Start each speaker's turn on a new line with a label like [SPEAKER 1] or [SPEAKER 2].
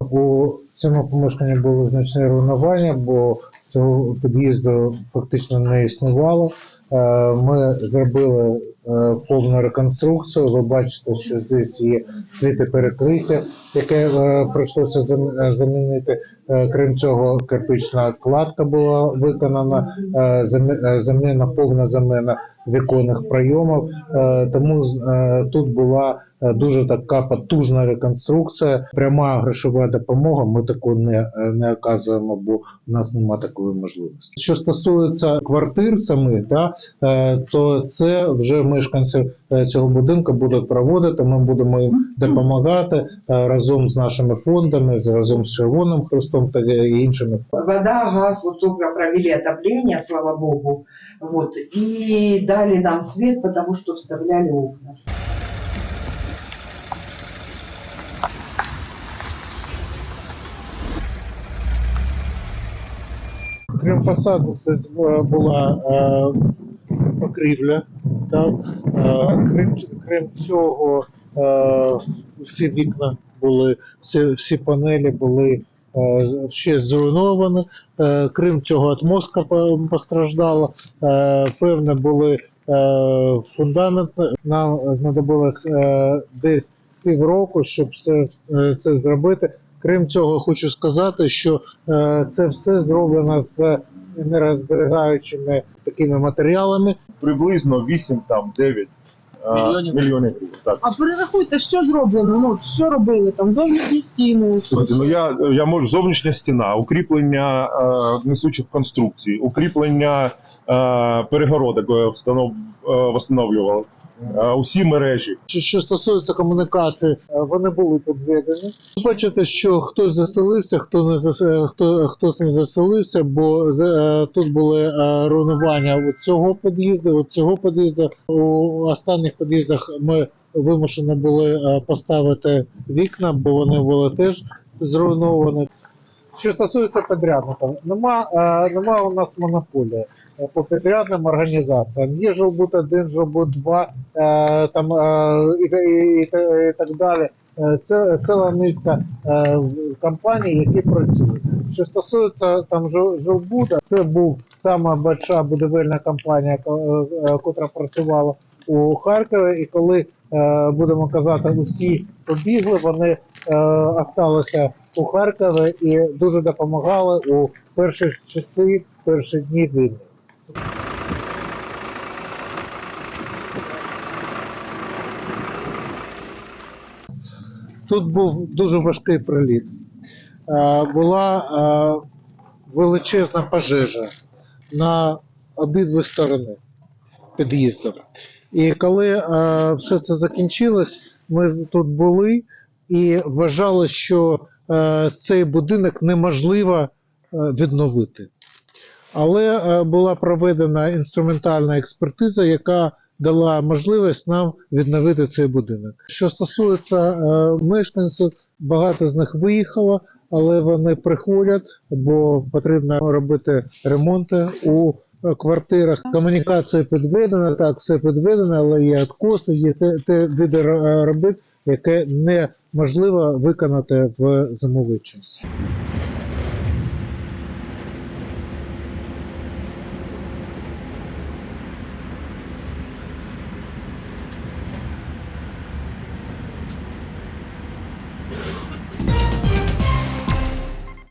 [SPEAKER 1] У цьому помешканні було значне руйнування, бо цього під'їзду фактично не існувало. Е, Ми зробили е, повну реконструкцію. Ви бачите, що здесь є плити перекриття, яке е, прийшлося е, замінити. Крім цього, кирпична кладка була виконана, заміна, повна заміна віконних прийомів. Тому тут була дуже така потужна реконструкція. Пряма грошова допомога. Ми таку не, не оказуємо, бо у нас немає такої можливості. Що стосується квартир самих, да, то це вже мешканці е, цього будинку будуть проводити. Ми будемо їм допомагати е, разом з нашими фондами, разом з Червоним Хрестом та е, іншими
[SPEAKER 2] Вода, газ, вот только провели отопление, слава богу, вот, и дали нам свет, потому что вставляли окна.
[SPEAKER 1] Крім фасаду, десь е, була е, покрівля. Так? Е, крім, крім цього, е, всі вікна були, всі, всі панелі були е, ще зруйновані. Е, крім цього, атмоска по- постраждала. Е, певне були е, фундамент. Нам знадобилось е, десь півроку, щоб все е, це зробити. Крім цього, хочу сказати, що е, це все зроблено з енергозберігаючими такими матеріалами.
[SPEAKER 3] приблизно 8 там 9
[SPEAKER 4] Мільйонів.
[SPEAKER 3] мільйонів гривень. Так.
[SPEAKER 4] А перерахуйте, що зроблено? Ну, що робили там? Зовнішню стіну.
[SPEAKER 3] Слухайте, ну я, я можу зовнішня стіна, укріплення е, несучих конструкцій, укріплення е, перегородок е, встанов, е, встановлювали. Е, усі мережі.
[SPEAKER 1] Що, стосується комунікації, е, вони були підведені. Бачите, що хтось заселився, хто не зас... е, хто хтось не заселився, бо е, тут були руйнування у цього під'їзду, у цього під'їзду. У останніх під'їздах ми вимушені були поставити вікна, бо вони були теж зруйновані. Що стосується підрядника, нема, е, нема у нас монополії е, по підрядним організаціям. Є жилбут 1, жилбут 2, е, там, і, і, і, і так далі. Це ціла низка компаній, які працюють. Що стосується там жилбуда, це був сама большая будівельна компанія, яка, працювала у Харкові. І коли будемо казати, усі побігли, вони е, осталися у Харкові і дуже допомагали у перші часи, перші дні війни. Тут був дуже важкий приліт. Е, Була е, величезна пожежа на обидві сторони під'їзду. І коли е, все це закінчилось, ми тут були і вважали, що е, цей будинок неможливо е, відновити. Але е, була проведена інструментальна експертиза, яка дала можливість нам відновити цей будинок. Що стосується е, мешканців, багато з них виїхало, але вони приходять, бо потрібно робити ремонти у квартирах. Комунікація підведена, так, все підведено, але є откоси, є те, те види робіт, яке неможливо виконати в зимовий час.